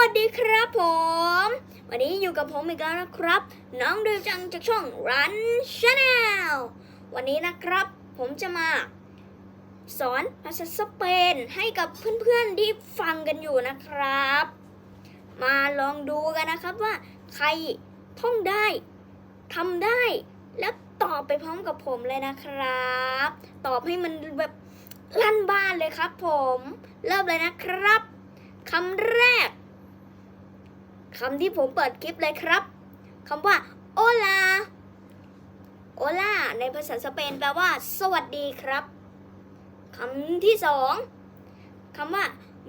วัสดีครับผม วันนี้อยู่กับผมอีกแล้วนะครับ น้องดิวจังจากช่อง Run Channel วันนี้นะครับ ผมจะมา สอนภาษาสเปนให้กับเพื่อนๆที่ฟังกันอยู่นะครับ มาลองดูกันนะครับว่า ใครท่องได้ทำได้ แล้วตอบไปพร้อมกับผมเลยนะครับ ตอบให้มันแบบลั่นบ้านเลยครับผม เริ่มเลยนะครับคำแรก คำที่ผมเปิดคลิปเลยครับคำว่าโอลาโอลาในภาษาสเปนแปลว่า สวัสดีครับคำที่สองคำว่า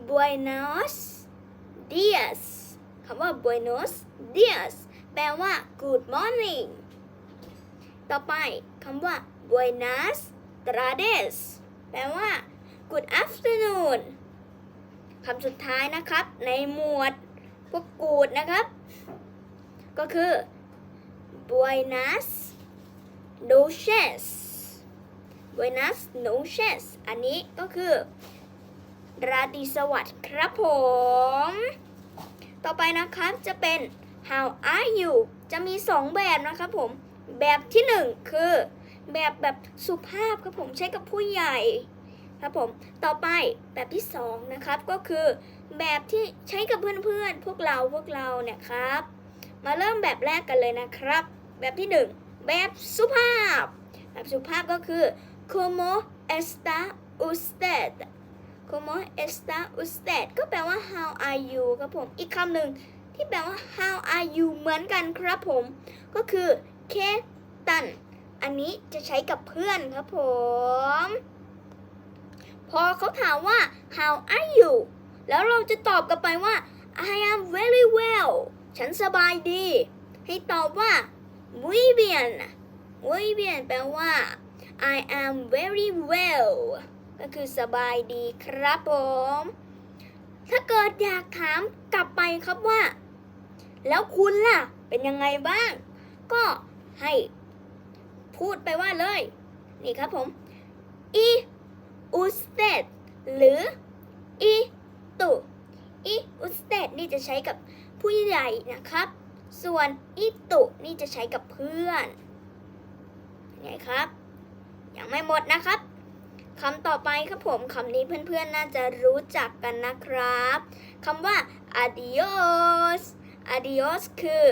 buenos dias คำว่า buenos dias แปลว่า good morning ต่อไปคำว่า buenas tardes แปลว่า good afternoon คำสุดท้ายนะครับ ในหมวด กกูดนะครับ ก็คือ buenas noches buenas noches อันนี้ก็คือ ราตรีสวัสดิ์ครับผม ต่อไปนะครับจะเป็น how are you จะมี 2 แบบนะครับผม แบบที่ 1 คือ แบบแบบสุภาพครับผมใช้กับผู้ใหญ่ครับผม ต่อไปแบบที่ 2 นะครับก็คือ แบบที่ใช้กับเพื่อนๆ พวกเราพวกเราเนี่ยครับ มาเริ่มแบบแรกกันเลยนะครับ แบบที่ 1 แบบสุภาพ แบบสุภาพก็คือ como está usted como está usted ก็แปลว่า how are you ครับผม อีกคำหนึ่งที่แปลว่า how are you เหมือนกันครับผม ก็คือ que tan อันนี้จะใช้กับเพื่อนครับผม พอเขาถามว่า how are you แล้วเราจะตอบกลับไปว่า I am very well ฉันสบายดี ให้ตอบว่า muy bien muy bien แปลว่า I am very well ก็คือสบายดีครับผม ถ้าเกิดอยากถามกลับไปครับว่า แล้วคุณล่ะ เป็นยังไงบ้าง ก็ให้พูดไปว่าเลย นี่ครับผม e usted หรือ e tu e usted นี่จะใช้กับผู้ใหญ่ นะครับ ส่วน e tu นี่จะใช้กับเพื่อนไงครับ ยังไม่หมดนะครับคำต่อไปครับผมคำนี้เพื่อนๆ น่าจะรู้จักกันนะครับคำว่า adios adios คือ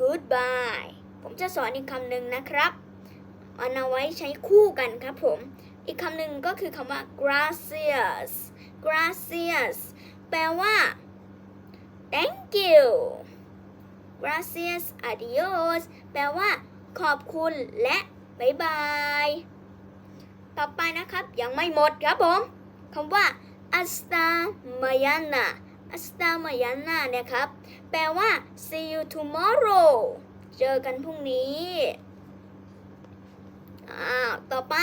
goodbye ผมจะสอนอีกคำหนึ่งนะครับมันเอาไว้ใช้คู่กันครับผม อีกคำหนึ่งก็คือคำว่า gracias gracias แปลว่า thank you gracias adios แปลว่า ขอบคุณและบายบาย ต่อไปนะครับยังไม่หมดครับผมคำว่า hasta mañana hasta mañana เนี่ยครับ แปลว่า see you tomorrow เจอกันพรุ่งนี้อ้าวต่อไป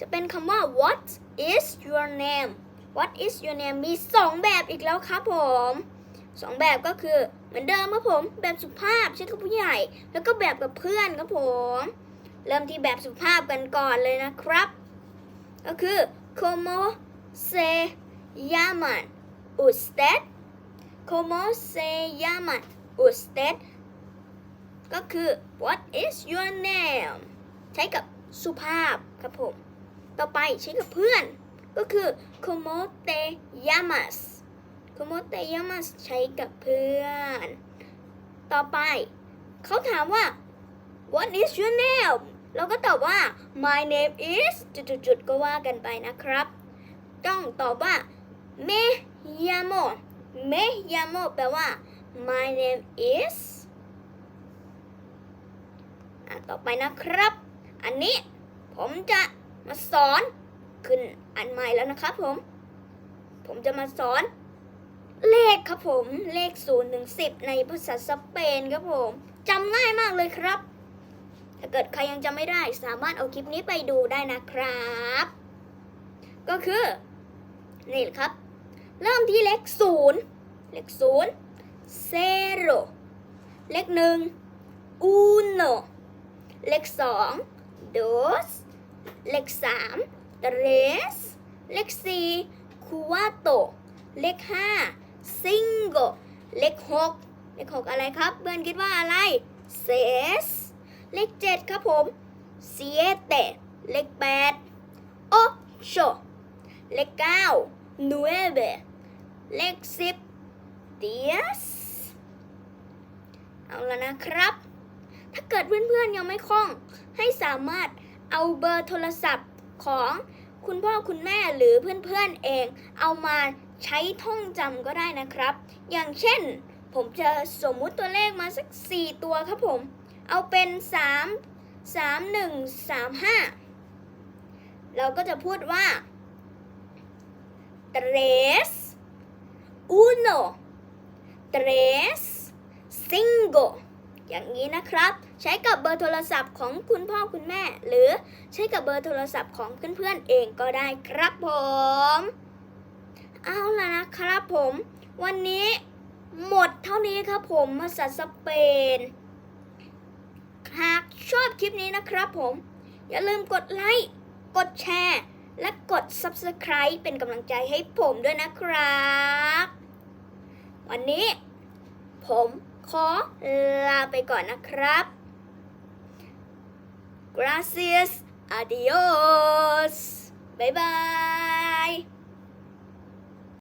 จะเป็นคำว่า what is your name what is your name มี2แบบอีกแล้วครับผม สองแบบก็คือเหมือนเดิมครับผม แบบสุภาพใช้กับผู้ใหญ่ แล้วก็แบบกับเพื่อนครับผม เริ่มที่แบบสุภาพกันก่อนเลยนะครับ ก็คือ como se llaman usted como se llaman usted ก็คือ what is your name ใช้กับสุภาพครับผม ต่อไปใช้กับเพื่อน ก็คือ como te llamas como te llamas ใช้กับเพื่อน ต่อไป เขาถามว่า what is your name เราก็ตอบว่า my name is จุดๆก็ว่ากันไปนะครับ ต้องตอบว่า me llamo me llamo แปลว่า my name is อะต่อไปนะครับ อันนี้ผมจะมาสอนขึ้นอันใหม่แล้วนะครับผม ผมจะมาสอน เลขครับผมเลข0ถึง10ในภาษาสเปนครับผมจำง่ายมากเลยครับ ถ้าเกิดใครยังจำไม่ได้สามารถเอาคลิปนี้ไปดูได้นะครับ ก็คือนี่แหละครับ เริ่มที่เลขศูนย์เลขศูนย์ zero เลขหนึ่ง uno เลขสอง dos เลขสาม tres เลขสี่ cuatro เลขห้า cinco เลขหกเลขหกอะไรครับเพื่อนคิดว่าอะไร seis เลขเจ็ดครับผม siete เลขแปด ocho เลขเก้า nueve เลขสิบ diez เอาละนะครับ ถ้าเกิดเพื่อนๆยังไม่คล่อง ให้สามารถเอาเบอร์โทรศัพท์ของคุณพ่อคุณแม่หรือเพื่อนๆเองเอามา ใช้ท่องจำก็ได้นะครับ อย่างเช่น ผมจะสมมุติตัวเลขมาสัก 4 ตัวครับผม เอาเป็น 3 3 1 3 5 เราก็จะพูดว่า tres uno tres cinco อย่างนี้นะครับ ใช้กับเบอร์โทรศัพท์ของคุณพ่อคุณแม่ หรือใช้กับเบอร์โทรศัพท์ของเพื่อนๆเองก็ได้ครับผม เอาล่ะนะครับผม วันนี้หมดเท่านี้ครับผมภาษาสเปน หากชอบคลิปนี้นะครับผม อย่าลืมกดไลค์ กดแชร์ และกด Subscribe เป็นกำลังใจให้ผมด้วยนะครับ วันนี้ผมขอลาไปก่อนนะครับ Gracias Adios บ๊ายบาย